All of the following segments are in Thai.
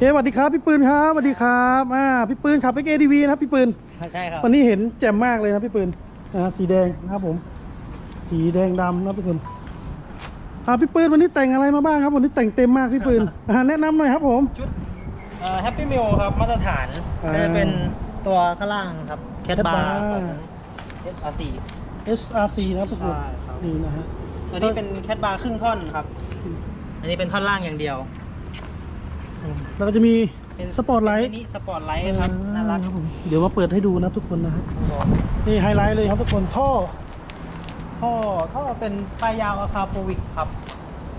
เฮ้สวัสดีครับพี่ปืนครับสวัสดีครับอ่าพี่ปืนขับ XADV นะครับพี่ปืนใช่ครับวันนี้เห็นแจ่มมากเลยนะพี่ปืนนะฮะสีแดงนะครับผม สีแดงดำนะพี่ปืนอ่าพี่ปืนวันนี้แต่งอะไรมาบ้างครับ วันนี้แต่งเต็มมากพี่ปืนอ่าแนะนำหน่อยครับผมชุดแฮปปี้มิลครับมาตรฐานอ่าก็จะเป็นตัวข้างล่างครับแคท Cat บา bar ร์ของ SRC SRC นะครับทุกคนใช่ครับนี่นะฮะตัวนี้เป็นแคทบาร์ครึ่งท่อนครับ อันนี้เป็นท่อนล่างอย่างเดียว แล้วก็จะมีเป็นสปอร์ตไลท์มินิสปอร์ตไลท์ครับ น่ารักผมเดี๋ยวมาเปิดให้ดูนะครับทุกคนนะฮะนี่ไฮไลท์เลยครับทุกคนท่อท่อท่อเป็นปลายยาวอะคาโปวิกครับ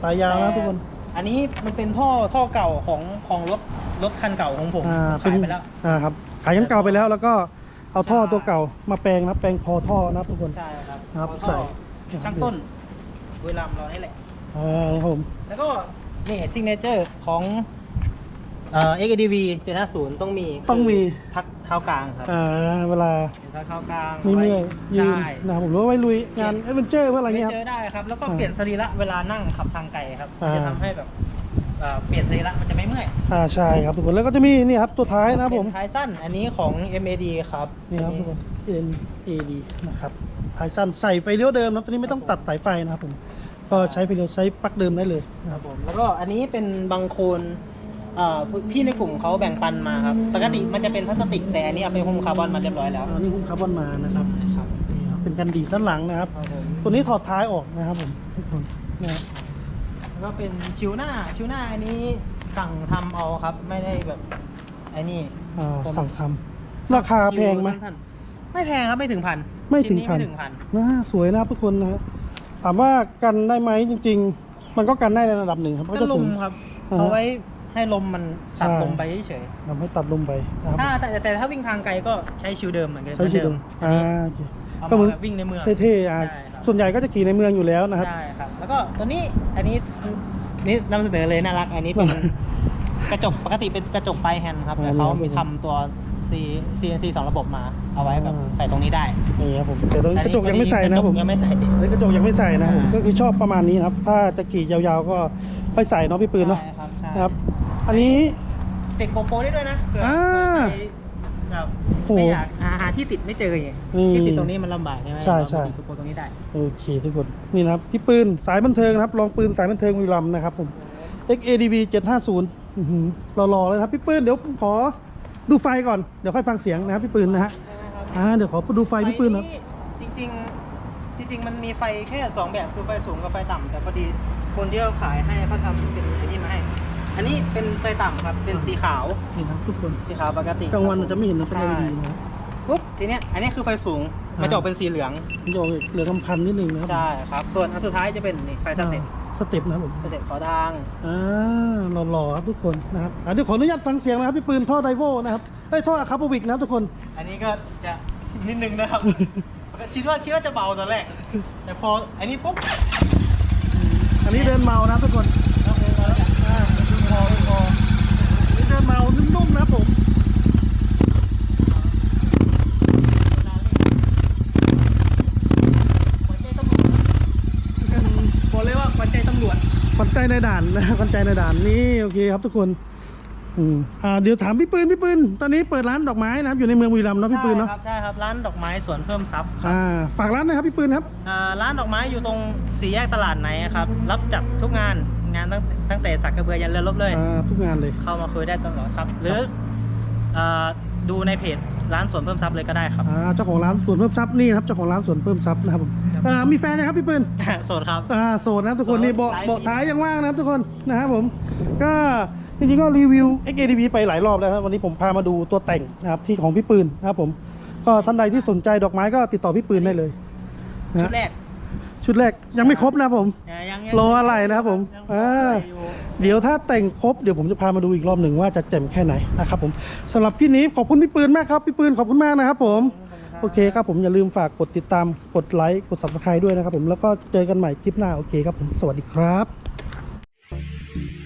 ปลายยาวนะทุกคนอันนี้มันเป็นท่อท่อเก่าของของรถรถคันเก่าของผมอ่าผมขายไปแล้ว อ่าครับขายกันเก่าไปแล้ว แล้วก็เอาท่อใช่ ตัวเก่ามาแปลงนะแปลงคอท่อนะครับทุกคน ใช่ครับครับเอาใส่ท่อช่างต้นเวลามเรานี่แหละ อ่าครับผมแล้วก็นี่ซิงเนเจอร์ของ เอ่อ XADV 750 ต้องมีต้องมี คือพักเท้ากลางครับอ่าเวลาเป็นพักเท้ากลางมีเมื่อยไว้ยืนใช่นะครับผมหรือว่าไว้ลุยงานเอเวนเจอร์เพื่ออะไรไปเงี้ยคเจรับอได้ครับ แล้วก็อ่าเปลี่ยนสรีระเวลานั่งขับทางไกลครับอ่าจะทำให้แบบเอ่อเปลี่ยนสรีระมันจะไม่เมื่อยอ่าใช่ครับทุกคนแล้วก็จะมีนี่ครับตัวท้ายนะครับผมเป็นท้ายสั้นอันนี้ของ MAD ครับนี่ครับทุกคน N A D นะครับท้ายสั้นใส่ไฟเลี้ยวเดิมนะครับตอนนี้ไม่ต้องตัดสายไฟนะครับผมก็ใช้ไฟเลี้ยวใช้ปลั๊กเดิมได้เลยนะคครัรับบผมแล้วก็อันนี้เป็นบางโคน เอ่อพี่ในกลุ่มเขาแบ่งปันมาครับ ปกติมันจะเป็นพลาสติกแต่อันนี้เอาเป็นหุ้มคาร์บอนมาเรียบร้อยแล้วอันนี้หุ้มคาร์บอนมานะครับครับนี่ครับเป็นกันดีดด้านหลังนะครับ ครับผมตัวนี้ถอดท้ายออกนะครับผมทุกคนนะฮะแล้วก็เป็นชิวหน้าชิวหน้าอันนี้สั่งทำเอาครับ ไม่ได้แบบไอ้นี่อ่าสั่งทำราคาแพงไหม สั้นๆไม่แพงครับไม่ถึงพันไม่ถึงชิ้พันไม่ถึงพันน่าสวยนะครับทุกคนนะฮะถามว่ากันได้ไหมจริง ๆ มันก็กันได้ในระดับหนึ่งครับก็จะลสูมงครับ อ่าฮะ เอาไว้ ให้ลมมันตัดใช่ลมไปเฉยทำให้ตัดลมไปนะครับๆถ้าแต่แต่ถ้าวิ่งทางไกลก็ใช้ชิวเดิมเหมือนกันใช้ชีวิตเหมือนอ่าเดิมโอเคเอาก็เหมืมาอนแบบวิ่งในเมืองเท่ๆอะใช่ครับส่วนใหญ่ก็จะขี่ในเมืองอยู่แล้วนะครับใช่ครับ แล้วก็ตัวนี้อันนี้นี่นำเสนอเลยน่ารัก อันนี้เป็นกระจกปกติเป็นกระจกปลายแฮนด์ครับแต่เขามีทำตัว C CNC สองระบบมา เอาไว้แบบอ่าใส่ตรงนี้ได้นี่ครับผมแต่ตรงนี้กระจกยังไม่ใส่นะครับผมกจยังไม่ใส่เฮ้ยกระจกยังไม่ใส่นะครับผมอ่าก็คือชอบประมาณนี้นะครับ ถ้าจะขี่ยาวๆก็ค่อยใส่เนาะพี่ปืนเนาะใช่ครับใช่นะครับ อันนี้ ติดโกโปรได้ด้วยนะเผื่ออ่าเผื่อใครแบบโอ้ไม่อยากหาหาที่ติดไม่เจอไงนี่ที่ติดตรงนี้มันลำบากใช่ไหมใช่ใช่ เราติดโกโปรตรงนี้ได้ โอเคทุกคนนี่นะครับพี่ปืนสายบันเทิงนะครับลองปืนสายบันเทิงวีรัมย์นะครับผม XADV 750อื้อหือรอๆเลยนะครับพี่ปืนเดี๋ยวผมขอดูไฟก่อนเดี๋ยวค่อยฟังเสียงนะครับพี่ปืนนะฮะอ่าเดี๋ยวขอดูไฟพี่ปืนนะจริงๆ จริง ๆ มันมีไฟแค่สองแบบคือไฟสูงกับไฟต่ำแต่พอดีคนที่เขาขายให้เขาทำเป็นไอ้นี่มาให้ อันนี้เป็นไฟต่ำครับ เป็นสีขาว นี่นะครับทุกคนสีขาวปกติกลางวันอาจจะไม่เห็นนะเป็นใช่ LED นะ ปุ๊บทีเนี้ยอันนี้คือไฟสูงอ่ามัมันจะออกเป็นสีเหลือง มันจะออกเหลือกำพันนิดนึงนะครับใช่ครับ ส่วนอันสุดท้ายจะเป็นนี่ไฟสเต็ปอ่าสเต็ปนะครับผมสเต็ปขอทางอ่าหล่อๆครับทุกคนนะครับอะเดี๋ยวขออนุญาตฟังเสียงนะครับพี่ปืนท่อไดโวนะครับเอ้ยท่ออะคาโปวิกนะครับทุกคน อันนี้ก็จะนิดนึงนะครับคิดว่าคิดว่าจะเบาตอนแรก แต่พออันนี้ปุ๊บอันนี้เดินเมานะครับทุกคน ดึงคอดึงคอนนี้เดินเมานุ่มๆนะครับผมบอกเลยว่าขวัญใจตำรวจขวัญใจในด่านนะขวัญใจในด่านนี่โอเคครับทุกคนอืมอ่าเดี๋ยวถามพี่ปืนพี่ปืนตอนนี้เปิดร้านดอกไม้นะครับอยู่ในเมืองบุรีรัมย์เนาะพี่ปืนเนาะใช่ครับใช่ครับร้านดอกไม้สวนเพิ่มทรัพย์อ่าฝากร้านหนะครับพี่ปืนครับอ่าร้านดอกไม้อยู่ตรงสี่แยกตลาดไหนครับ รับจัดทุกงาน งานตั้งตั้งแต่สักกระเบือยันเรือรบเลย อ่าทุกงานเลย เข้ามาคุยได้ตลอดครับ หรืออ่าดูในเพจร้านสวนเพิ่มทรัพย์เลยก็ได้ครับ อ่าเจ้าของร้านสวนเพิ่มทรัพย์นี่นะครับเจ้าของร้านสวนเพิ่มทรัพย์นะครับผมอ่ามีแฟนนะครับพี่ปืน โสดครับ อ่าโสดนะครับทุกคนโสดนี่เบาะหลายปี เบาะท้ายยังว่างนะครับทุกคนนะครับผม ก็จริงๆก็รีวิว XADV ไปหลายรอบแล้วนะครับวันนี้ผมพามาดูตัวแต่งนะครับที่ของพี่ปืนนะครับผมก็ท่านใดที่สนใจดอกไม้ก็ติดต่อพี่ปืนได้เลยนะชุฮะดแรก ชุดแรกยังไม่ครบนะครับผมอ่ายังรออะไรนะครับผมยังอ่าอยู่เดี๋ยวถ้าแต่งครบเดี๋ยวผมจะพามาดูอีกรอบหนึ่งว่าจะแจ่มแค่ไหนนะครับผมสำหรับพี่นี้ขอบคุณพี่ปืนมากครับพี่ปืนขอบคุณมากนะครับผมโอเคครับผมอย่าลืมฝากกดติดตามกดไลค์กด subscribe ด้วยนะครับผมแล้วก็เจอกันใหม่คลิปหน้าโอเคครับผมสวัสดีครับ